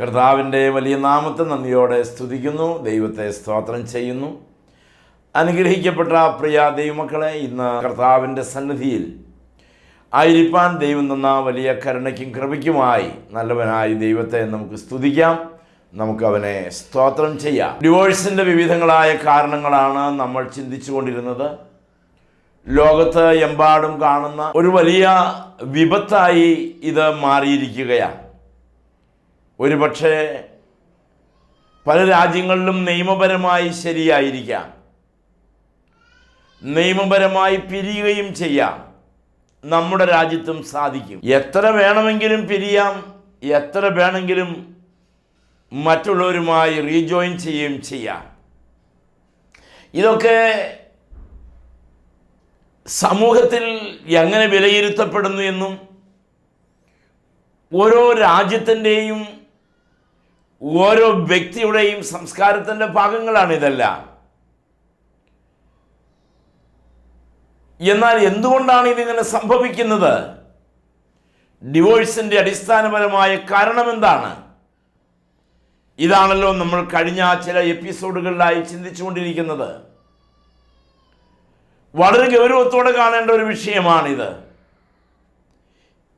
കർത്താവിന്റെ വലിയ നാമത്തെ നന്ദിയോടെ സ്തുതിക്കുന്നു ദൈവത്തെ സ്തോത്രം ചെയ്യുന്നു. അനുഗ്രഹിക്കപ്പെട്ട പ്രിയ ദൈവമക്കളെ ഇന്ന് കർത്താവിന്റെ സന്നിധിയിൽ ആയിരിപ്പാൻ ദൈവം തന്ന വലിയ കരുണയ്ക്കും കൃപയ്ക്കുമായി നല്ലവനായ ദൈവത്തെ നമുക്ക് സ്തുതിക്കാം നമുക്ക് അവനെ സ്തോത്രം ചെയ്യാം. ഡിവോഴ്സിന്റെ വിവിധങ്ങളായ കാരണങ്ങളാണ് നമ്മൾ ചിന്തിച്ചു കൊണ്ടിരുന്നത് ലോകത്ത് എമ്പാടും കാണുന്ന ഒരു വലിയ വിപത്തായി ഇത് മാറിയിരിക്കുകയാണ്. ഒരുപക്ഷെ പല രാജ്യങ്ങളിലും നിയമപരമായി ശരിയായിരിക്കാം. നിയമപരമായി പിരിയുകയും ചെയ്യാം. നമ്മുടെ രാജ്യത്തും സാധിക്കും. എത്ര വേണമെങ്കിലും പിരിയാം എത്ര വേണമെങ്കിലും മറ്റുള്ളവരുമായി റീജോയിൻ ചെയ്യുകയും ചെയ്യാം. ഇതൊക്കെ സമൂഹത്തിൽ എങ്ങനെ വിലയിരുത്തപ്പെടുന്നു എന്നും ഓരോ രാജ്യത്തിന്റെയും ഓരോ വ്യക്തിയുടെയും സംസ്കാരത്തിന്റെ ഭാഗങ്ങളാണ് ഇതെല്ലാം. എന്നാൽ എന്തുകൊണ്ടാണ് ഇതിങ്ങനെ സംഭവിക്കുന്നത്? ഡിവോഴ്സിന്റെ അടിസ്ഥാനപരമായ കാരണം എന്താണ്? ഇതാണല്ലോ നമ്മൾ കഴിഞ്ഞ ചില എപ്പിസോഡുകളിലായി ചിന്തിച്ചുകൊണ്ടിരിക്കുന്നത്. വളരെ ഗൗരവത്തോടെ കാണേണ്ട ഒരു വിഷയമാണിത്.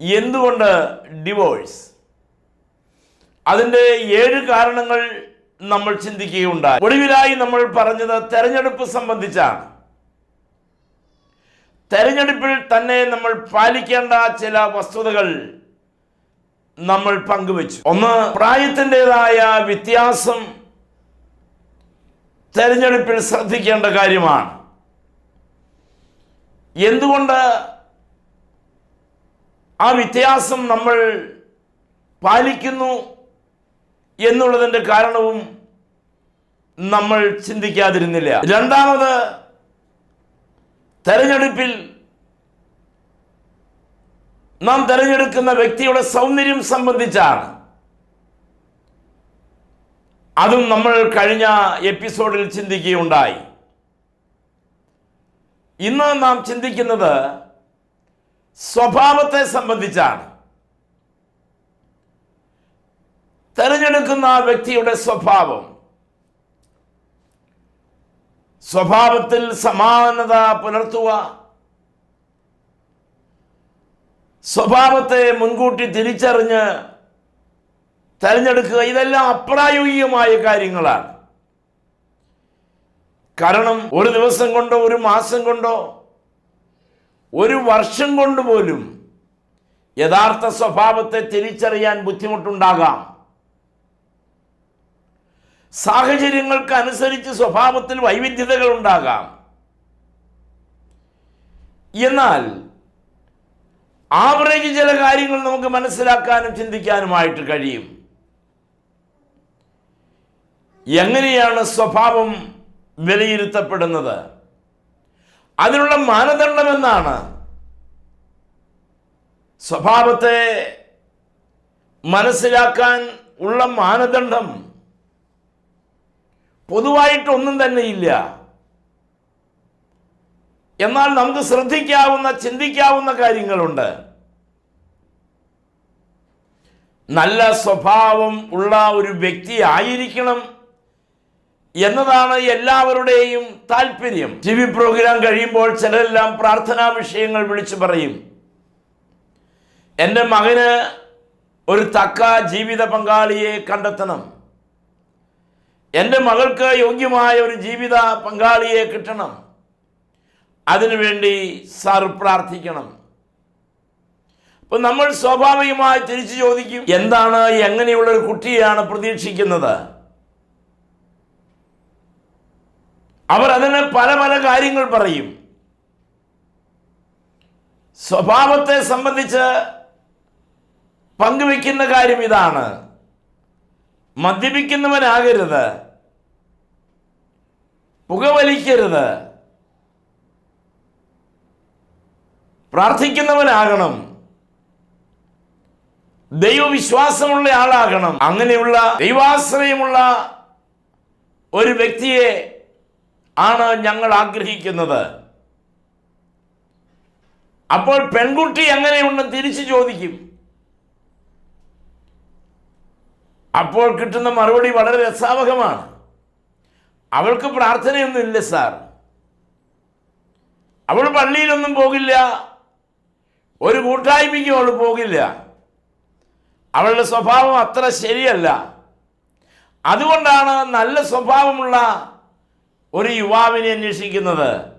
എന്തുകൊണ്ട് ഡിവോഴ്സ്? അതിന്റെ ഏഴ് കാരണങ്ങൾ നമ്മൾ ചിന്തിക്കുകയുണ്ടായി. ഒടുവിലായി നമ്മൾ പറഞ്ഞത് തെരഞ്ഞെടുപ്പ് സംബന്ധിച്ചാണ്. തെരഞ്ഞെടുപ്പിൽ തന്നെ നമ്മൾ പാലിക്കേണ്ട ചില വസ്തുതകൾ നമ്മൾ പങ്കുവച്ചു. ഒന്ന് പ്രായത്തിന്റെതായ വ്യത്യാസം തെരഞ്ഞെടുപ്പിൽ ശ്രദ്ധിക്കേണ്ട കാര്യമാണ്. എന്തുകൊണ്ട് ആ വ്യത്യാസം നമ്മൾ പാലിക്കുന്നു? എന്നുള്ളതിന്റെ കാരണവും നമ്മൾ ചിന്തിക്കാതിരുന്നില്ല. രണ്ടാമത് തെരഞ്ഞെടുപ്പിൽ നാം തിരഞ്ഞെടുക്കുന്ന വ്യക്തിയുടെ സൗന്ദര്യം സംബന്ധിച്ചാണ്. അതും നമ്മൾ കഴിഞ്ഞ എപ്പിസോഡിൽ ചിന്തിക്കുകയുണ്ടായി. ഇന്ന് നാം ചിന്തിക്കുന്നത് സ്വഭാവത്തെ സംബന്ധിച്ചാണ്. തെരഞ്ഞെടുക്കുന്ന ആ വ്യക്തിയുടെ സ്വഭാവം. സ്വഭാവത്തിൽ സമാനത പുലർത്തുക. സ്വഭാവത്തെ മുൻകൂട്ടി തിരിച്ചറിഞ്ഞ് തിരഞ്ഞെടുക്കുക ഇതെല്ലാം അപ്രായോഗികമായ കാര്യങ്ങളാണ്. കാരണം ഒരു ദിവസം കൊണ്ടോ ഒരു മാസം കൊണ്ടോ ഒരു വർഷം കൊണ്ട് പോലും യഥാർത്ഥ സ്വഭാവത്തെ തിരിച്ചറിയാൻ ബുദ്ധിമുട്ടുണ്ടാകാം. സാഹചര്യങ്ങൾക്ക് അനുസരിച്ച് സ്വഭാവത്തിൽ വൈവിധ്യതകൾ ഉണ്ടാകാം എന്നാൽ ആവറേജ് ചില കാര്യങ്ങൾ നമുക്ക് മനസ്സിലാക്കാനും ചിന്തിക്കാനുമായിട്ട് കഴിയും. എങ്ങനെയാണ് സ്വഭാവം വിലയിരുത്തപ്പെടുന്നത്? അതിനുള്ള മാനദണ്ഡം എന്നാണ്. സ്വഭാവത്തെ മനസ്സിലാക്കാൻ ഉള്ള മാനദണ്ഡം പൊതുവായിട്ടൊന്നും തന്നെ ഇല്ല എന്നാൽ നമുക്ക് ശ്രദ്ധിക്കാവുന്ന ചിന്തിക്കാവുന്ന കാര്യങ്ങളുണ്ട്. നല്ല സ്വഭാവം ഉള്ള ഒരു വ്യക്തി ആയിരിക്കണം എന്നതാണ് എല്ലാവരുടെയും താല്പര്യം ടി വി പ്രോഗ്രാം കഴിയുമ്പോൾ ചിലരെല്ലാം പ്രാർത്ഥനാ വിഷയങ്ങൾ വിളിച്ചു പറയും. എന്റെ മകന് ഒരു തക്ക ജീവിത പങ്കാളിയെ കണ്ടെത്തണം. എന്റെ മകൾക്ക് യോഗ്യമായ ഒരു ജീവിത പങ്കാളിയെ കിട്ടണം. അതിനുവേണ്ടി സാർ പ്രാർത്ഥിക്കണം. അപ്പം നമ്മൾ സ്വാഭാവികമായി തിരിച്ചു ചോദിക്കും എന്താണ് എങ്ങനെയുള്ള ഒരു കുട്ടിയാണ് പ്രതീക്ഷിക്കുന്നത്? അവർ അതിന് പല പല കാര്യങ്ങൾ പറയും. സ്വഭാവത്തെ സംബന്ധിച്ച് പങ്കുവെക്കുന്ന കാര്യം ഇതാണ്. മദ്യപിക്കുന്നവനാകരുത് പുകവലിക്കരുത്. പ്രാർത്ഥിക്കുന്നവനാകണം ദൈവവിശ്വാസമുള്ള ആളാകണം. അങ്ങനെയുള്ള ദൈവാശ്രയമുള്ള ഒരു വ്യക്തിയെ ആണ് ഞങ്ങൾ ആഗ്രഹിക്കുന്നത്. അപ്പോൾ പെൺകുട്ടി എങ്ങനെയുണ്ടെന്ന് തിരിച്ചു ചോദിക്കും. അപ്പോൾ കിട്ടുന്ന മറുപടി വളരെ രസാവകമാണ് അവൾക്ക് പ്രാർത്ഥനയൊന്നുമില്ല സാർ. അവൾ പള്ളിയിലൊന്നും പോകില്ല. ഒരു കൂട്ടായ്മയ്ക്കും അവൾ പോകില്ല. അവളുടെ സ്വഭാവം അത്ര ശരിയല്ല. അതുകൊണ്ടാണ് നല്ല സ്വഭാവമുള്ള ഒരു യുവാവിനെ അന്വേഷിക്കുന്നത്.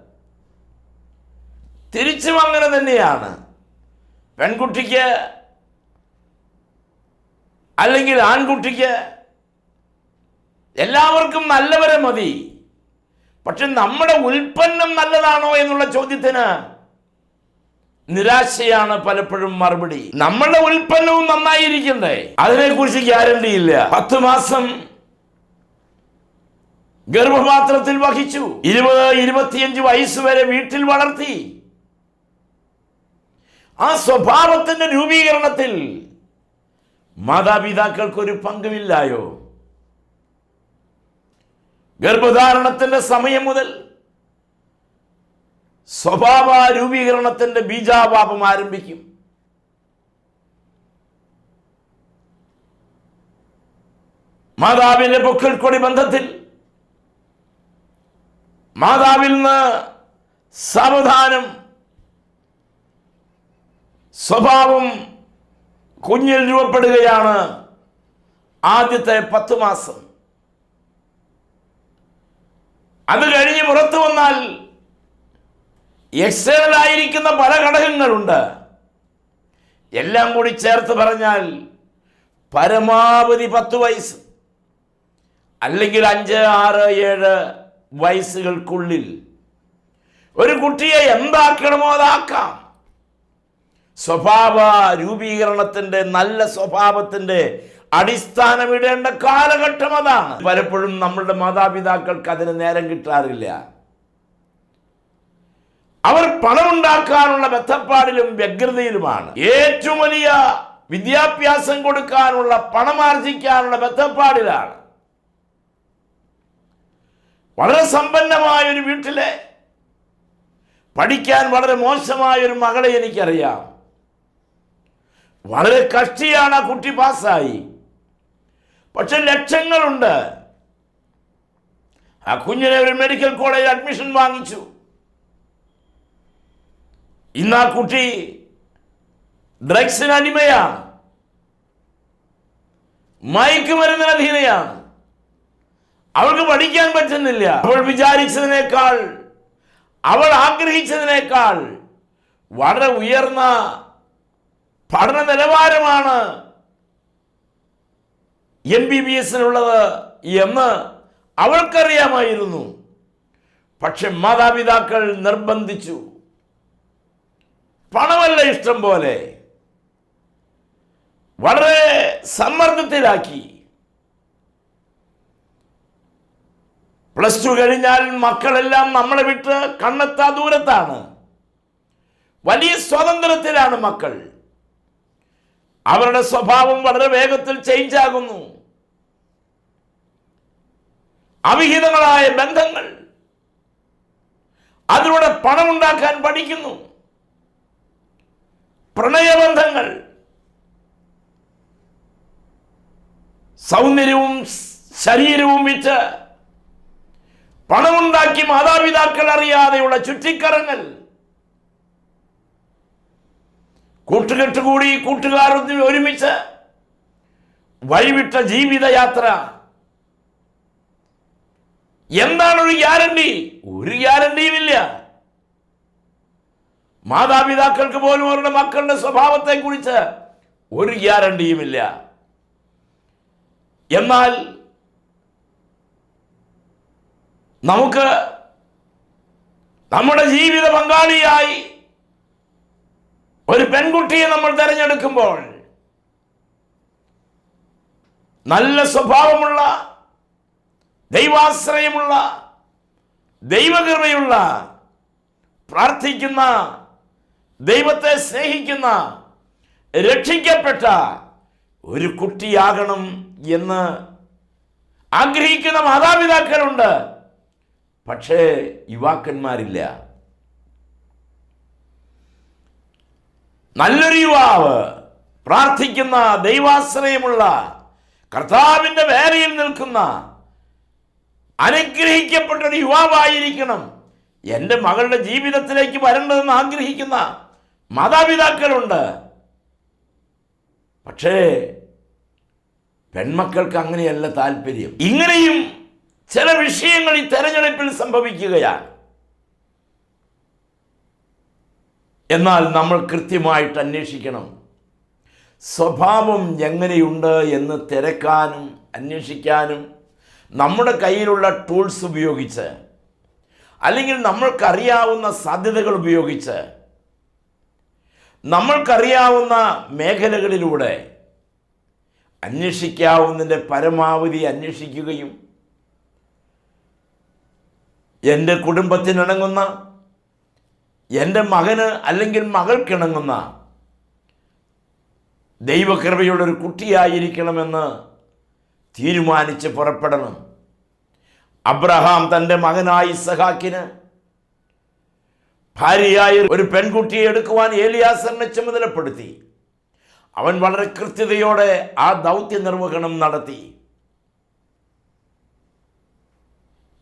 തിരിച്ചും അങ്ങനെ തന്നെയാണ്. പെൺകുട്ടിക്ക് അല്ലെങ്കിൽ ആൺകുട്ടിക്ക് എല്ലാവർക്കും നല്ലവരെ മതി. പക്ഷെ നമ്മുടെ ഉൽപ്പന്നം നല്ലതാണോ എന്നുള്ള ചോദ്യത്തിന് നിരാശയാണ് പലപ്പോഴും മറുപടി. നമ്മളുടെ ഉൽപ്പന്നവും നന്നായിരിക്കണ്ടേ? അതിനെക്കുറിച്ച് ഗ്യാരണ്ടി ഇല്ല. പത്ത് മാസം ഗർഭപാത്രത്തിൽ വഹിച്ചു. ഇരുപത് ഇരുപത്തിയഞ്ച് വയസ്സ് വരെ വീട്ടിൽ വളർത്തി. ആ സ്വഭാവത്തിന്റെ രൂപീകരണത്തിൽ മാതാപിതാക്കൾക്കൊരു പങ്കുമില്ലായോ? ഗർഭധാരണത്തിന്റെ സമയം മുതൽ സ്വഭാവ രൂപീകരണത്തിന്റെ ബീജാപാപം ആരംഭിക്കും. മാതാവിന്റെ പൊക്കിൾ കൊടി ബന്ധത്തിൽ മാതാവിൽ നിന്ന് സാവധാനം സ്വഭാവം കുഞ്ഞിൽ രൂപപ്പെടുകയാണ് ആദ്യത്തെ പത്ത് മാസം. അത് കഴിഞ്ഞ് പുറത്തു വന്നാൽ എക്സ്റ്റേണൽ ആയിരിക്കുന്ന പല ഘടകങ്ങളുണ്ട്. എല്ലാം കൂടി ചേർത്ത് പറഞ്ഞാൽ പരമാവധി പത്ത് വയസ്സ് അല്ലെങ്കിൽ അഞ്ച് ആറ് ഏഴ് വയസ്സുകൾക്കുള്ളിൽ ഒരു കുട്ടിയെ എന്താക്കണമോ അതാക്കാം. സ്വഭാവ രൂപീകരണത്തിന്റെ നല്ല സ്വഭാവത്തിന്റെ അടിസ്ഥാനമിടേണ്ട കാലഘട്ടം അതാണ്. പലപ്പോഴും നമ്മളുടെ മാതാപിതാക്കൾക്ക് അതിന് നേരം കിട്ടാറില്ല. അവർ പണമുണ്ടാക്കാനുള്ള ബന്ധപ്പാടിലും വ്യഗ്രതയിലുമാണ്. ഏറ്റവും വലിയ വിദ്യാഭ്യാസം കൊടുക്കാനുള്ള പണമാർജിക്കാനുള്ള ബന്ധപ്പാടിലാണ് വളരെ സമ്പന്നമായ ഒരു വീട്ടിലെ പഠിക്കാൻ വളരെ മോശമായ ഒരു മകളെ എനിക്കറിയാം. വളരെ കഷ്ടിയാണ് ആ കുട്ടി പാസ്സായി. പക്ഷെ ലക്ഷങ്ങളുണ്ട്. ആ കുഞ്ഞിനെ ഒരു മെഡിക്കൽ കോളേജ് അഡ്മിഷൻ വാങ്ങിച്ചു. ഇന്ന് ആ കുട്ടി ഡ്രഗ്സിന് അടിമയാണ്. മയക്കുമരുന്നിന് അധീനയാണ്. അവൾക്ക് പഠിക്കാൻ പറ്റുന്നില്ല. അവൾ വിചാരിച്ചതിനേക്കാൾ അവൾ ആഗ്രഹിച്ചതിനേക്കാൾ വളരെ ഉയർന്ന പഠന നിലവാരമാണ് എം ബി ബി എസിനുള്ളത് എന്ന് അവൾക്കറിയാമായിരുന്നു. പക്ഷെ മാതാപിതാക്കൾ നിർബന്ധിച്ചു. പണമല്ല ഇഷ്ടം പോലെ. വളരെ സമ്മർദ്ദത്തിലാക്കി. പ്ലസ് ടു കഴിഞ്ഞാൽ മക്കളെല്ലാം നമ്മളെ വിട്ട് കണ്ണെത്താ ദൂരത്താണ്. വലിയ സ്വാതന്ത്ര്യത്തിലാണ് മക്കൾ. അവരുടെ സ്വഭാവം വളരെ വേഗത്തിൽ ചേഞ്ച് ആകുന്നു. അവിഹിതങ്ങളായ ബന്ധങ്ങൾ അതിലൂടെ പണമുണ്ടാക്കാൻ പഠിക്കുന്നു. പ്രണയബന്ധങ്ങൾ സൗന്ദര്യവും ശരീരവും വിറ്റ് പണമുണ്ടാക്കി മാതാപിതാക്കൾ അറിയാതെയുള്ള ചുറ്റിക്കറങ്ങൽ കൂട്ടുകെട്ട് കൂടി കൂട്ടുകാർ ഒരുമിച്ച് വഴിവിട്ട ജീവിതയാത്ര. എന്താണ് ഒരു ഗ്യാരണ്ടി? ഒരു ഗ്യാരണ്ടിയും ഇല്ല മാതാപിതാക്കൾക്ക് പോലും അവരുടെ മക്കളുടെ സ്വഭാവത്തെ കുറിച്ച് ഒരു ഗ്യാരണ്ടിയുമില്ല. എന്നാൽ നമുക്ക് നമ്മുടെ ജീവിത പങ്കാളിയായി ഒരു പെൺകുട്ടിയെ നമ്മൾ തിരഞ്ഞെടുക്കുമ്പോൾ നല്ല സ്വഭാവമുള്ള ദൈവാശ്രയമുള്ള ദൈവകൃപയുള്ള പ്രാർത്ഥിക്കുന്ന ദൈവത്തെ സ്നേഹിക്കുന്ന രക്ഷിക്കപ്പെട്ട ഒരു കുട്ടിയാകണം എന്ന് ആഗ്രഹിക്കുന്ന മാതാപിതാക്കളുണ്ട്. പക്ഷേ യുവാക്കന്മാരില്ല. നല്ലൊരു യുവാവ് പ്രാർത്ഥിക്കുന്ന ദൈവാശ്രയമുള്ള കർത്താവിന്റെ വേലയിൽ നിൽക്കുന്ന അനുഗ്രഹിക്കപ്പെട്ട ഒരു യുവാവായിരിക്കണം എന്റെ മകളുടെ ജീവിതത്തിലേക്ക് വരേണ്ടതെന്ന് ആഗ്രഹിക്കുന്ന മാതാപിതാക്കളുണ്ട്. പക്ഷേ പെൺമക്കൾക്ക് അങ്ങനെയല്ല താല്പര്യം. ഇങ്ങനെയും ചില വിഷയങ്ങൾ ഈ തെരഞ്ഞെടുപ്പിൽ സംഭവിക്കുകയാണ്. എന്നാൽ നമ്മൾ കൃത്യമായിട്ട് അന്വേഷിക്കണം. സ്വഭാവം എങ്ങനെയുണ്ട് എന്ന് തിരക്കാനും അന്വേഷിക്കാനും നമ്മുടെ കയ്യിലുള്ള ടൂൾസ് ഉപയോഗിച്ച് അല്ലെങ്കിൽ നമ്മൾക്കറിയാവുന്ന സാധ്യതകൾ ഉപയോഗിച്ച് നമ്മൾക്കറിയാവുന്ന മേഖലകളിലൂടെ അന്വേഷിക്കാവുന്നതിന്റെ പരമാവധി അന്വേഷിക്കുകയും എന്റെ കുടുംബത്തിനിണങ്ങുന്ന എന്റെ മകന് അല്ലെങ്കിൽ മകൾക്കിണങ്ങുന്ന ദൈവകൃപയുടെ ഒരു കുട്ടിയായിരിക്കണമെന്ന് തീരുമാനിച്ച് പുറപ്പെടണം. അബ്രഹാം തന്റെ മകനായ ഇസഹാക്കിന് ഭാര്യയായ ഒരു പെൺകുട്ടിയെ എടുക്കുവാൻ ഏലിയാസറിനെ ചുമതലപ്പെടുത്തി. അവൻ വളരെ കൃത്യതയോടെ ആ ദൗത്യ നിർവഹണം നടത്തി.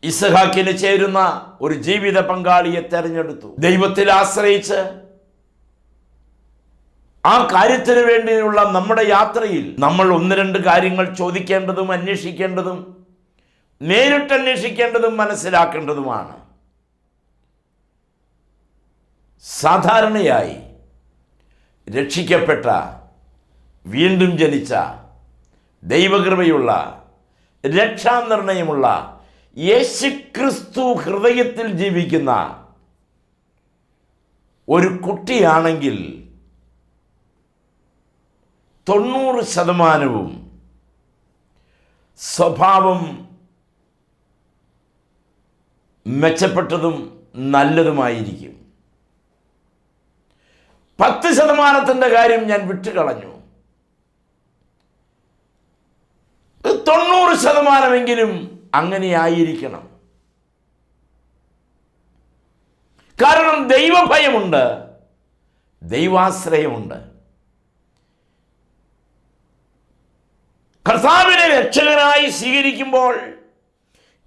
ഇസഹാക്കിന് ചേരുന്ന ഒരു ജീവിത പങ്കാളിയെ തെരഞ്ഞെടുത്തു. ദൈവത്തിൽ ആശ്രയിച്ച് ആ കാര്യത്തിന് വേണ്ടിയുള്ള നമ്മുടെ യാത്രയിൽ നമ്മൾ ഒന്ന് രണ്ട് കാര്യങ്ങൾ ചോദിക്കേണ്ടതും അന്വേഷിക്കേണ്ടതും നേരിട്ട് അന്വേഷിക്കേണ്ടതും മനസ്സിലാക്കേണ്ടതുമാണ്. സാധാരണയായി രക്ഷിക്കപ്പെട്ട വീണ്ടും ജനിച്ച ദൈവകൃപയുള്ള രക്ഷാനിർണയമുള്ള യേശുക്രിസ്തു ഹൃദയത്തിൽ ജീവിക്കുന്ന ഒരു കുട്ടിയാണെങ്കിൽ തൊണ്ണൂറ് ശതമാനവും സ്വഭാവം മെച്ചപ്പെട്ടതും നല്ലതുമായിരിക്കും. പത്ത് ശതമാനത്തിന്റെ കാര്യം ഞാൻ വിട്ടുകളഞ്ഞു. തൊണ്ണൂറ് ശതമാനമെങ്കിലും അങ്ങനെ ആയിരിക്കണം കാരണം ദൈവഭയമുണ്ട് ദൈവാശ്രയമുണ്ട്. കർത്താവിനെ രക്ഷകനായി സ്വീകരിക്കുമ്പോൾ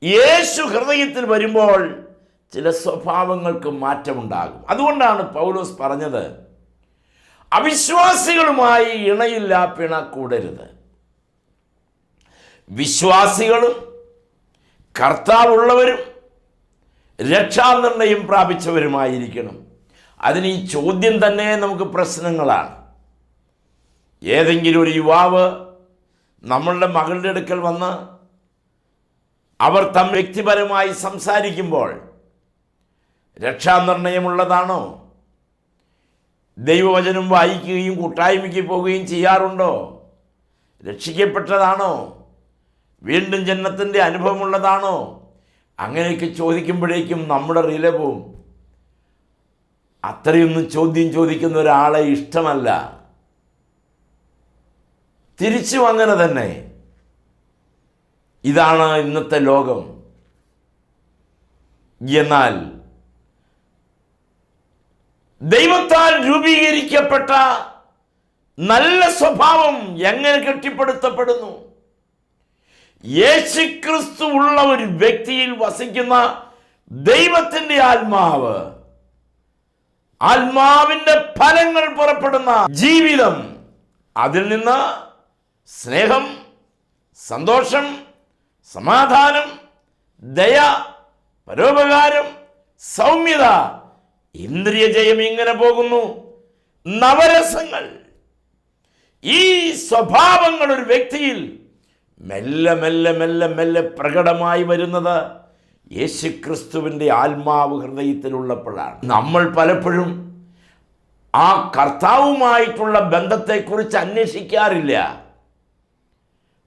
യേശു ഹൃദയത്തിൽ വരുമ്പോൾ ചില സ്വഭാവങ്ങൾക്ക് മാറ്റമുണ്ടാകും. അതുകൊണ്ടാണ് പൗലോസ് പറഞ്ഞത് അവിശ്വാസികളുമായി ഇണയില്ല പിണ കൂടരുത്. വിശ്വാസികളും കർത്താവുള്ളവരും രക്ഷാനിർണയം പ്രാപിച്ചവരുമായിരിക്കണം. അതിന് ഈ ചോദ്യം തന്നെ നമുക്ക് പ്രശ്നങ്ങളാണ്. ഏതെങ്കിലും ഒരു യുവാവ് നമ്മളുടെ മകളുടെ അടുക്കൽ വന്ന് അവർ തം വ്യക്തിപരമായി സംസാരിക്കുമ്പോൾ രക്ഷാനിർണയമുള്ളതാണോ? ദൈവവചനം വായിക്കുകയും കൂട്ടായ്മയ്ക്ക് പോവുകയും ചെയ്യാറുണ്ടോ? രക്ഷിക്കപ്പെട്ടതാണോ? വീണ്ടും ജന്മത്തിന്റെ അനുഭവമുള്ളതാണോ? അങ്ങനെയൊക്കെ ചോദിക്കുമ്പോഴേക്കും നമ്മുടെ റിലവും. അത്രയൊന്നും ചോദ്യം ചോദിക്കുന്ന ഒരാളെ ഇഷ്ടമല്ല. തിരിച്ചു അങ്ങനെ തന്നെ. ഇതാണ് ഇന്നത്തെ ലോകം. എന്നാൽ ദൈവത്താൽ രൂപീകരിക്കപ്പെട്ട നല്ല സ്വഭാവം എങ്ങനെ കെട്ടിപ്പടുത്തപ്പെടുന്നു? യേശുക്രിസ്തു ഉള്ള ഒരു വ്യക്തിയിൽ വസിക്കുന്ന ദൈവത്തിന്റെ ആത്മാവ്. ആത്മാവിന്റെ ഫലങ്ങൾ പുറപ്പെടുന്ന ജീവിതം. അതിൽ നിന്ന് സ്നേഹം സന്തോഷം സമാധാനം ദയ പരോപകാരം സൗമ്യത ഇന്ദ്രിയ ജയം ഇങ്ങനെ പോകുന്നു. നവരസങ്ങൾ. ഈ സ്വഭാവങ്ങൾ ഒരു വ്യക്തിയിൽ മെല്ലെ മെല്ലെ മെല്ലെ മെല്ലെ പ്രകടമായി വരുന്നത് യേശുക്രിസ്തുവിന്റെ ആത്മാവ് ഹൃദയത്തിലുള്ളപ്പോഴാണ്. നമ്മൾ പലപ്പോഴും ആ കർത്താവുമായിട്ടുള്ള ബന്ധത്തെക്കുറിച്ച് അന്വേഷിക്കാറില്ല.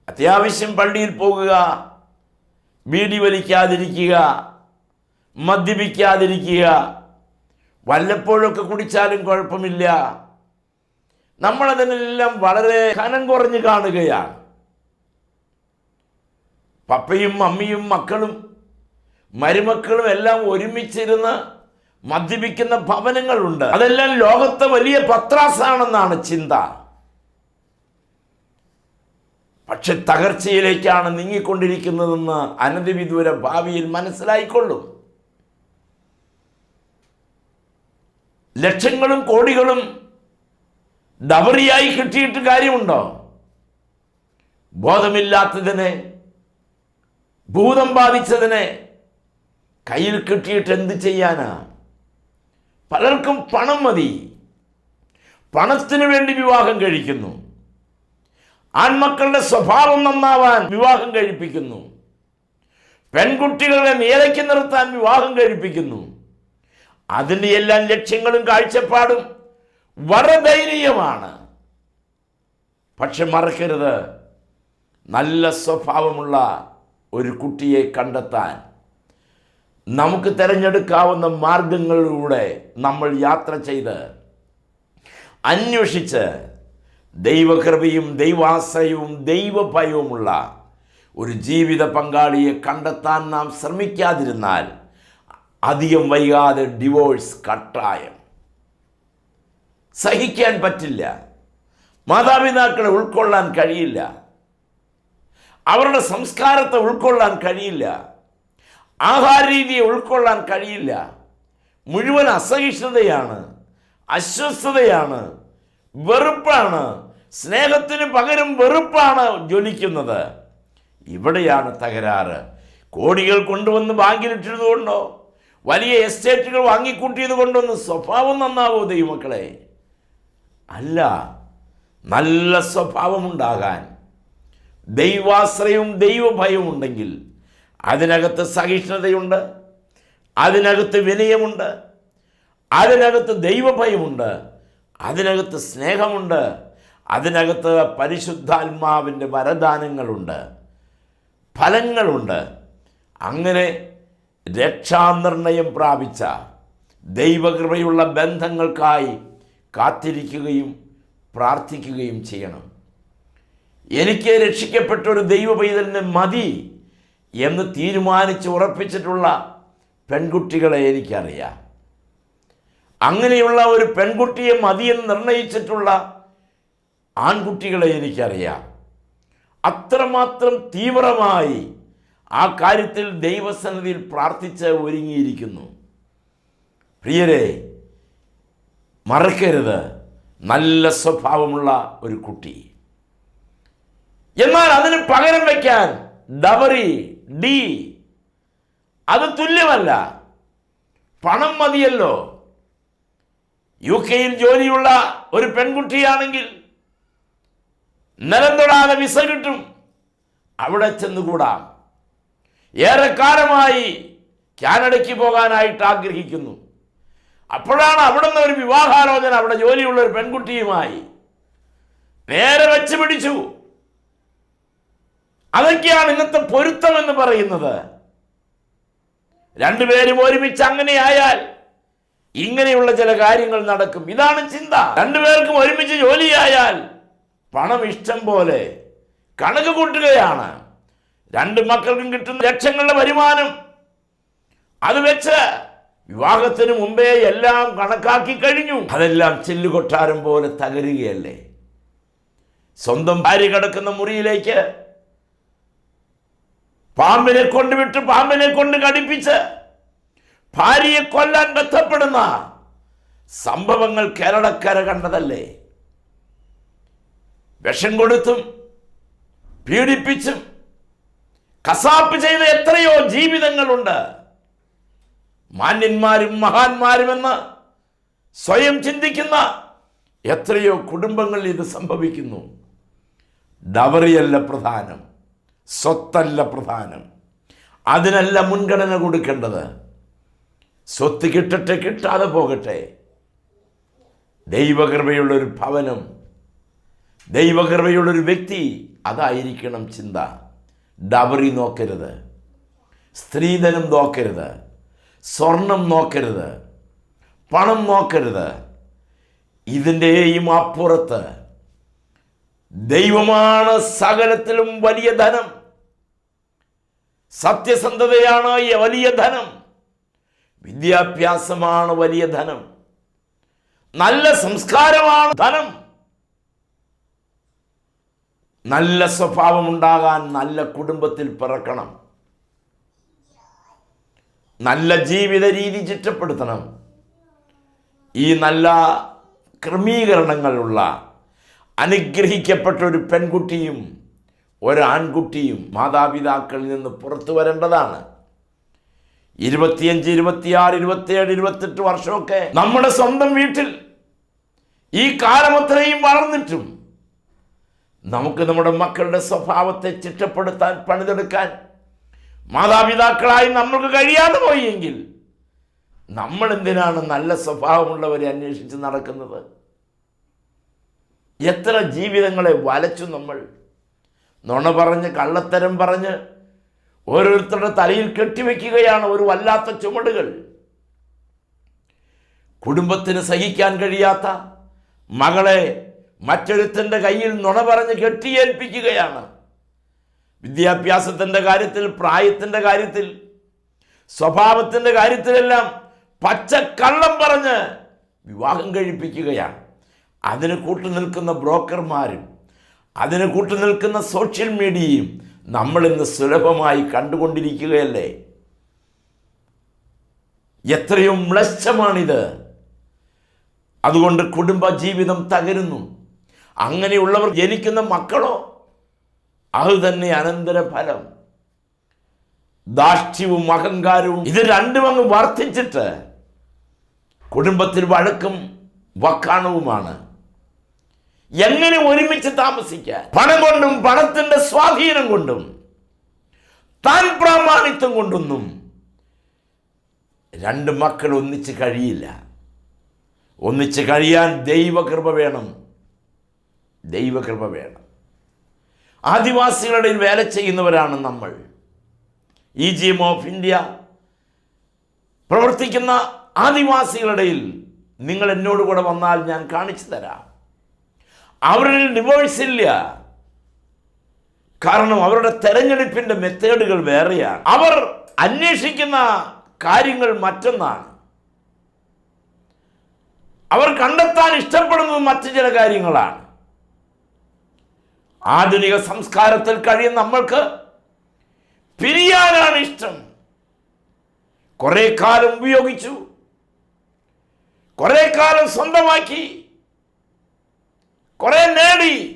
അത്യാവശ്യം പള്ളിയിൽ പോകുക ബീഡി വലിക്കാതിരിക്കുക മദ്യപിക്കാതിരിക്കുക വല്ലപ്പോഴൊക്കെ കുടിച്ചാലും കുഴപ്പമില്ല. നമ്മളതിനെല്ലാം വളരെ കനം കുറഞ്ഞ് കാണുകയാണ്. പപ്പയും മമ്മിയും മക്കളും മരുമക്കളും എല്ലാം ഒരുമിച്ചിരുന്ന് മദ്യപിക്കുന്ന ഭവനങ്ങളുണ്ട്. അതെല്ലാം ലോകത്തെ വലിയ പത്രാസാണെന്നാണ് ചിന്ത. പക്ഷെ തകർച്ചയിലേക്കാണ് നീങ്ങിക്കൊണ്ടിരിക്കുന്നതെന്ന് അനധിവിദൂര ഭാവിയിൽ മനസ്സിലായിക്കൊള്ളും. ലക്ഷങ്ങളും കോടികളും ഡബറിയായി കിട്ടിയിട്ട് കാര്യമുണ്ടോ? ബോധമില്ലാത്തതിനെ ഭൂതം ബാധിച്ചതിനെ കയ്യിൽ കിട്ടിയിട്ട് എന്ത് ചെയ്യാനാ? പലർക്കും പണം മതി. പണത്തിന് വേണ്ടി വിവാഹം കഴിക്കുന്നു. ആൺമക്കളുടെ സ്വഭാവം നന്നാവാൻ വിവാഹം കഴിപ്പിക്കുന്നു. പെൺകുട്ടികളെ നേരയ്ക്ക് നിർത്താൻ വിവാഹം കഴിപ്പിക്കുന്നു. അതിന്റെ എല്ലാം ലക്ഷ്യങ്ങളും കാഴ്ചപ്പാടും വരദയനീയമാണ് പക്ഷെ മറക്കരുത്. നല്ല സ്വഭാവമുള്ള ഒരു കുട്ടിയെ കണ്ടെത്താൻ. നമുക്ക് തിരഞ്ഞെടുക്കാവുന്ന മാർഗങ്ങളിലൂടെ നമ്മൾ യാത്ര ചെയ്ത് അന്വേഷിച്ച് ദൈവകൃപയും ദൈവാശ്രയവും ദൈവഭയവുമുള്ള ഒരു ജീവിത പങ്കാളിയെ കണ്ടെത്താൻ നാം ശ്രമിക്കാതിരുന്നാൽ അധികം വൈകാതെ ഡിവോഴ്സ് കട്ടായം. സഹിക്കാൻ പറ്റില്ല. മാതാപിതാക്കളെ ഉൾക്കൊള്ളാൻ കഴിയില്ല. അവരുടെ സംസ്കാരത്തെ ഉൾക്കൊള്ളാൻ കഴിയില്ല. ആഹാര രീതിയെ ഉൾക്കൊള്ളാൻ കഴിയില്ല. മുഴുവൻ അസഹിഷ്ണുതയാണ് അസ്വസ്ഥതയാണ് വെറുപ്പാണ് സ്നേഹത്തിന് പകരം വെറുപ്പാണ് ജ്വലിക്കുന്നത്. ഇവിടെയാണ് തകരാറ്. കോടികൾ കൊണ്ടുവന്ന് ബാങ്കിലിട്ടിരുന്നുകൊണ്ടോ വലിയ എസ്റ്റേറ്റുകൾ വാങ്ങിക്കൂട്ടിയത് കൊണ്ടൊന്നും സ്വഭാവം നന്നാവോ ദൈവമക്കളെ? അല്ല നല്ല സ്വഭാവമുണ്ടാകാൻ ദൈവാശ്രയവും ദൈവഭയവും ഉണ്ടെങ്കിൽ അതിനകത്ത് സഹിഷ്ണുതയുണ്ട് അതിനകത്ത് വിനയമുണ്ട് അതിനകത്ത് ദൈവഭയമുണ്ട് അതിനകത്ത് സ്നേഹമുണ്ട് അതിനകത്ത് പരിശുദ്ധാത്മാവിന്റെ വരദാനങ്ങളുണ്ട് ഫലങ്ങളുണ്ട്. അങ്ങനെ രക്ഷാനിർണയം പ്രാപിച്ച ദൈവകൃപയുള്ള ബന്ധങ്ങൾക്കായി കാത്തിരിക്കുകയും പ്രാർത്ഥിക്കുകയും ചെയ്യണം. എനിക്ക് രക്ഷിക്കപ്പെട്ട ഒരു ദൈവ പൈതലിന് മതി എന്ന് തീരുമാനിച്ച് ഉറപ്പിച്ചിട്ടുള്ള പെൺകുട്ടികളെ എനിക്കറിയാം. അങ്ങനെയുള്ള ഒരു പെൺകുട്ടിയെ മതിയെന്ന് നിർണയിച്ചിട്ടുള്ള ആൺകുട്ടികളെ എനിക്കറിയാം. അത്രമാത്രം തീവ്രമായി ആ കാര്യത്തിൽ ദൈവസന്നിധിയിൽ പ്രാർത്ഥിച്ച് ഒരുങ്ങിയിരിക്കുന്നു. പ്രിയരെ മറക്കരുത്. നല്ല സ്വഭാവമുള്ള ഒരു കുട്ടി. എന്നാൽ അതിന് പകരം വയ്ക്കാൻ ഡബറി ഡി. അത് തുല്യമല്ല. പണം മതിയല്ലോ. യു കെയിൽ ജോലിയുള്ള ഒരു പെൺകുട്ടിയാണെങ്കിൽ നിലം തൊടാതെ വിസ കിട്ടും. അവിടെ ചെന്നുകൂടാം. ഏറെക്കാലമായി കാനഡയ്ക്ക് പോകാനായിട്ട് ആഗ്രഹിക്കുന്നു. അപ്പോഴാണ് അവിടെ നിന്ന് ഒരു വിവാഹാലോചന അവിടെ ജോലിയുള്ള ഒരു പെൺകുട്ടിയുമായി നേരെ വെച്ച് പിടിച്ചു. അതൊക്കെയാണ് ഇന്നത്തെ പൊരുത്തം എന്ന് പറയുന്നത്. രണ്ടുപേരും ഒരുമിച്ച് അങ്ങനെയായാൽ ഇങ്ങനെയുള്ള ചില കാര്യങ്ങൾ നടക്കും. ഇതാണ് ചിന്ത. രണ്ടുപേർക്കും ഒരുമിച്ച് ജോലിയായാൽ പണം ഇഷ്ടം പോലെ കണക്ക് കൂട്ടുകയാണ്. രണ്ട് മക്കൾക്കും കിട്ടുന്ന ലക്ഷങ്ങളുടെ വരുമാനം. അത് വെച്ച് വിവാഹത്തിന് മുമ്പേ എല്ലാം കണക്കാക്കി കഴിഞ്ഞു. അതെല്ലാം ചെല്ലുകൊട്ടാരം പോലെ തകരുകയല്ലേ? സ്വന്തം ഭാര്യ കിടക്കുന്ന മുറിയിലേക്ക് പാമ്പിനെ കൊണ്ട് വിട്ട് പാമ്പിനെ കൊണ്ട് കടിപ്പിച്ച് ഭാര്യയെ കൊല്ലാൻ ബന്ധപ്പെടുന്ന സംഭവങ്ങൾ കേരളക്കര കണ്ടതല്ലേ? വിഷം കൊടുത്തും പീഡിപ്പിച്ചും കസാപ്പ് ചെയ്ത എത്രയോ ജീവിതങ്ങളുണ്ട്. മാന്യന്മാരും മഹാന്മാരുമെന്ന് സ്വയം ചിന്തിക്കുന്ന എത്രയോ കുടുംബങ്ങളിൽ ഇത് സംഭവിക്കുന്നു. ഡവറിയല്ല പ്രധാനം. സ്വത്തല്ല പ്രധാനം. അതിനല്ല മുൻഗണന കൊടുക്കേണ്ടത്. സ്വത്ത് കിട്ടട്ടെ കിട്ടാതെ പോകട്ടെ. ദൈവകൃപയുള്ളൊരു ഭവനം ദൈവകൃപയുള്ളൊരു വ്യക്തി അതായിരിക്കണം ചിന്ത. ഡബറി നോക്കരുത്. സ്ത്രീധനം നോക്കരുത്. സ്വർണം നോക്കരുത്. പണം നോക്കരുത്. ഇതിന്റെയും അപ്പുറത്ത് ദൈവമാണ് സകലത്തിലും വലിയ ധനം. സത്യസന്ധതയാണ് വലിയ ധനം. വിദ്യാഭ്യാസമാണ് വലിയ ധനം. നല്ല സംസ്കാരമാണ് ധനം. നല്ല സ്വഭാവമുണ്ടാകാൻ നല്ല കുടുംബത്തിൽ പിറക്കണം. നല്ല ജീവിത രീതി ചിട്ടപ്പെടുത്തണം. ഈ നല്ല ക്രമീകരണങ്ങളുള്ള അനുഗ്രഹിക്കപ്പെട്ട ഒരു പെൺകുട്ടിയും ഒരു ആൺകുട്ടിയും മാതാപിതാക്കളിൽ നിന്ന് പുറത്തു വരേണ്ടതാണ്. ഇരുപത്തിയഞ്ച് ഇരുപത്തിയാറ് ഇരുപത്തിയേഴ് ഇരുപത്തെട്ട് വർഷമൊക്കെ നമ്മുടെ സ്വന്തം വീട്ടിൽ ഈ കാലം അത്രയും വളർന്നിട്ടും നമുക്ക് നമ്മുടെ മക്കളുടെ സ്വഭാവത്തെ ചിട്ടപ്പെടുത്താൻ പണിതെടുക്കാൻ മാതാപിതാക്കളായി നമ്മൾക്ക് കഴിയാതെ പോയെങ്കിൽ നമ്മൾ എന്തിനാണ് നല്ല സ്വഭാവമുള്ളവരെ അന്വേഷിച്ച് നടക്കുന്നത്? എത്ര ജീവിതങ്ങളെ വലച്ചു നമ്മൾ നുണ പറഞ്ഞ് കള്ളത്തരം പറഞ്ഞ് ഓരോരുത്തരുടെ തലയിൽ കെട്ടിവെക്കുകയാണ് ഒരു വല്ലാത്ത ചുമടുകൾ. കുടുംബത്തിന് സഹിക്കാൻ കഴിയാത്ത മകളെ മറ്റൊരുത്തന്റെ കയ്യിൽ നുണ പറഞ്ഞ് കെട്ടിയേൽപ്പിക്കുകയാണ്. വിദ്യാഭ്യാസത്തിന്റെ കാര്യത്തിൽ പ്രായത്തിന്റെ കാര്യത്തിൽ സ്വഭാവത്തിന്റെ കാര്യത്തിലെല്ലാം പച്ചക്കള്ളം പറഞ്ഞ് വിവാഹം കഴിപ്പിക്കുകയാണ്. അതിന് കൂട്ടു നിൽക്കുന്ന ബ്രോക്കർമാരും അതിന് കൂട്ടുനിൽക്കുന്ന സോഷ്യൽ മീഡിയയും നമ്മളിന്ന് സുലഭമായി കണ്ടുകൊണ്ടിരിക്കുകയല്ലേ? എത്രയും മ്ലശമാണിത് അതുകൊണ്ട് കുടുംബ ജീവിതം തകരുന്നു. അങ്ങനെയുള്ളവർ ജനിക്കുന്ന മക്കളോ അത് തന്നെ അനന്തരഫലം. ദാഷ്ട്യവും അഹങ്കാരവും ഇത് രണ്ടും അങ്ങ് വർദ്ധിച്ചിട്ട് കുടുംബത്തിൽ വഴക്കും വക്കാണവുമാണ്. എങ്ങനെ ഒരുമിച്ച് താമസിക്കാൻ? പണം കൊണ്ടും പണത്തിന്റെ സ്വാധീനം കൊണ്ടും താൻ പ്രാമാണിത്വം കൊണ്ടൊന്നും രണ്ട് മക്കൾ ഒന്നിച്ച് കഴിയില്ല. ഒന്നിച്ച് കഴിയാൻ ദൈവകൃപ വേണം. ദൈവകൃപ വേണം. ആദിവാസികളുടെ വേല ചെയ്യുന്നവരാണ് നമ്മൾ. E G M of India പ്രവർത്തിക്കുന്ന ആദിവാസികളുടെയിൽ നിങ്ങൾ എന്നോട് കൂടെ വന്നാൽ ഞാൻ കാണിച്ചു തരാം. അവരിൽ ഡിവോഴ്സ് ഇല്ല. കാരണം അവരുടെ തെരഞ്ഞെടുപ്പിന്റെ മെത്തേഡുകൾ വേറെയാണ്. അവർ അന്വേഷിക്കുന്ന കാര്യങ്ങൾ മറ്റൊന്നാണ്. അവർ കണ്ടെത്താൻ ഇഷ്ടപ്പെടുന്നത് മറ്റു ചില കാര്യങ്ങളാണ്. ആധുനിക സംസ്കാരത്തിൽ കഴിയുന്ന നമ്മൾക്ക്. പിരിയാനാണ് ഇഷ്ടം. കുറേ കാലം ഉപയോഗിച്ചു. കുറേ കാലം സ്വന്തമാക്കി. കുറെ നേടി.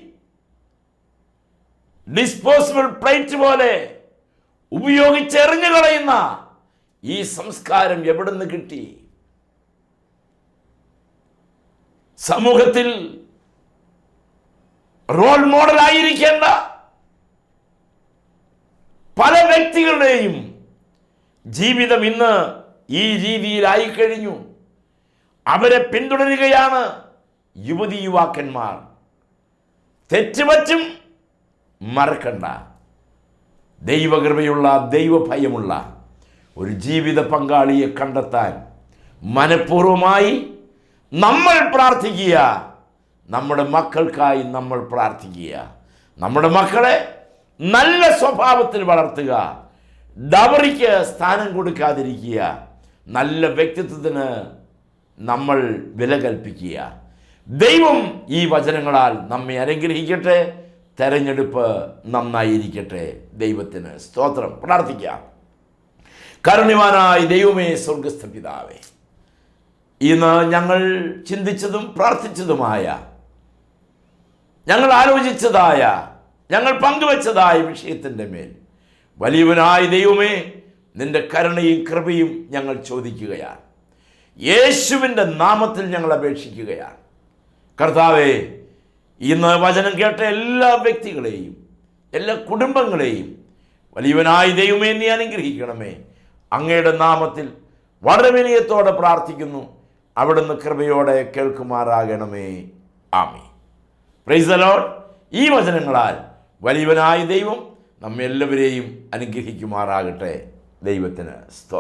ഡിസ്പോസിബിൾ പ്ലേറ്റ് പോലെ ഉപയോഗിച്ചെറിഞ്ഞു കളയുന്ന ഈ സംസ്കാരം എവിടുന്ന് കിട്ടി? സമൂഹത്തിൽ റോൾ മോഡലായിരിക്കേണ്ട പല വ്യക്തികളുടെയും ജീവിതം ഇന്ന് ഈ രീതിയിലായിക്കഴിഞ്ഞു. അവരെ പിന്തുടരുകയാണ് യുവതി യുവാക്കന്മാർ. തെറ്റുപറ്റും മറക്കണ്ട. ദൈവകൃപയുള്ള ദൈവഭയമുള്ള ഒരു ജീവിത പങ്കാളിയെ കണ്ടെത്താൻ മനഃപൂർവമായി നമ്മൾ പ്രാർത്ഥിക്കുക. നമ്മുടെ മക്കൾക്കായി നമ്മൾ പ്രാർത്ഥിക്കുക. നമ്മുടെ മക്കളെ നല്ല സ്വഭാവത്തിൽ വളർത്തുക. ഡബറിക്ക് സ്ഥാനം കൊടുക്കാതിരിക്കുക. നല്ല വ്യക്തിത്വത്തിന് നമ്മൾ വില കൽപ്പിക്കുക. ദൈവം ഈ വചനങ്ങളാൽ നമ്മെ അനുഗ്രഹിക്കട്ടെ തെരഞ്ഞെടുപ്പ് നന്നായിരിക്കട്ടെ. ദൈവത്തിന് സ്തോത്രം. പ്രാർത്ഥിക്കാം. കരുണിവാനായ ദൈവമേ സ്വർഗസ്ഥ പിതാവേ ഇന്ന് ഞങ്ങൾ ചിന്തിച്ചതും പ്രാർത്ഥിച്ചതുമായ ഞങ്ങൾ ആലോചിച്ചതായ ഞങ്ങൾ പങ്കുവച്ചതായ വിഷയത്തിന്റെ മേൽ വലിയവനായ ദൈവമേ നിന്റെ കരുണയും കൃപയും ഞങ്ങൾ ചോദിക്കുകയാണ്. യേശുവിന്റെ നാമത്തിൽ ഞങ്ങൾ അപേക്ഷിക്കുകയാണ്. കർത്താവേ ഇന്ന് വചനം കേട്ട എല്ലാ വ്യക്തികളെയും എല്ലാ കുടുംബങ്ങളെയും വലിയവനായ ദൈവമേ നീ അനുഗ്രഹിക്കണമേ. അങ്ങയുടെ നാമത്തിൽ വളരെ വിനയത്തോടെ പ്രാർത്ഥിക്കുന്നു. അവിടുന്ന് കൃപയോടെ കേൾക്കുമാറാകണമേ. ആമി പ്രൈസ് ലോഡ് ഈ വചനങ്ങളാൽ വലിയവനായ ദൈവം നമ്മെല്ലാവരെയും അനുഗ്രഹിക്കുമാറാകട്ടെ. ദൈവത്തിന് സ്തോ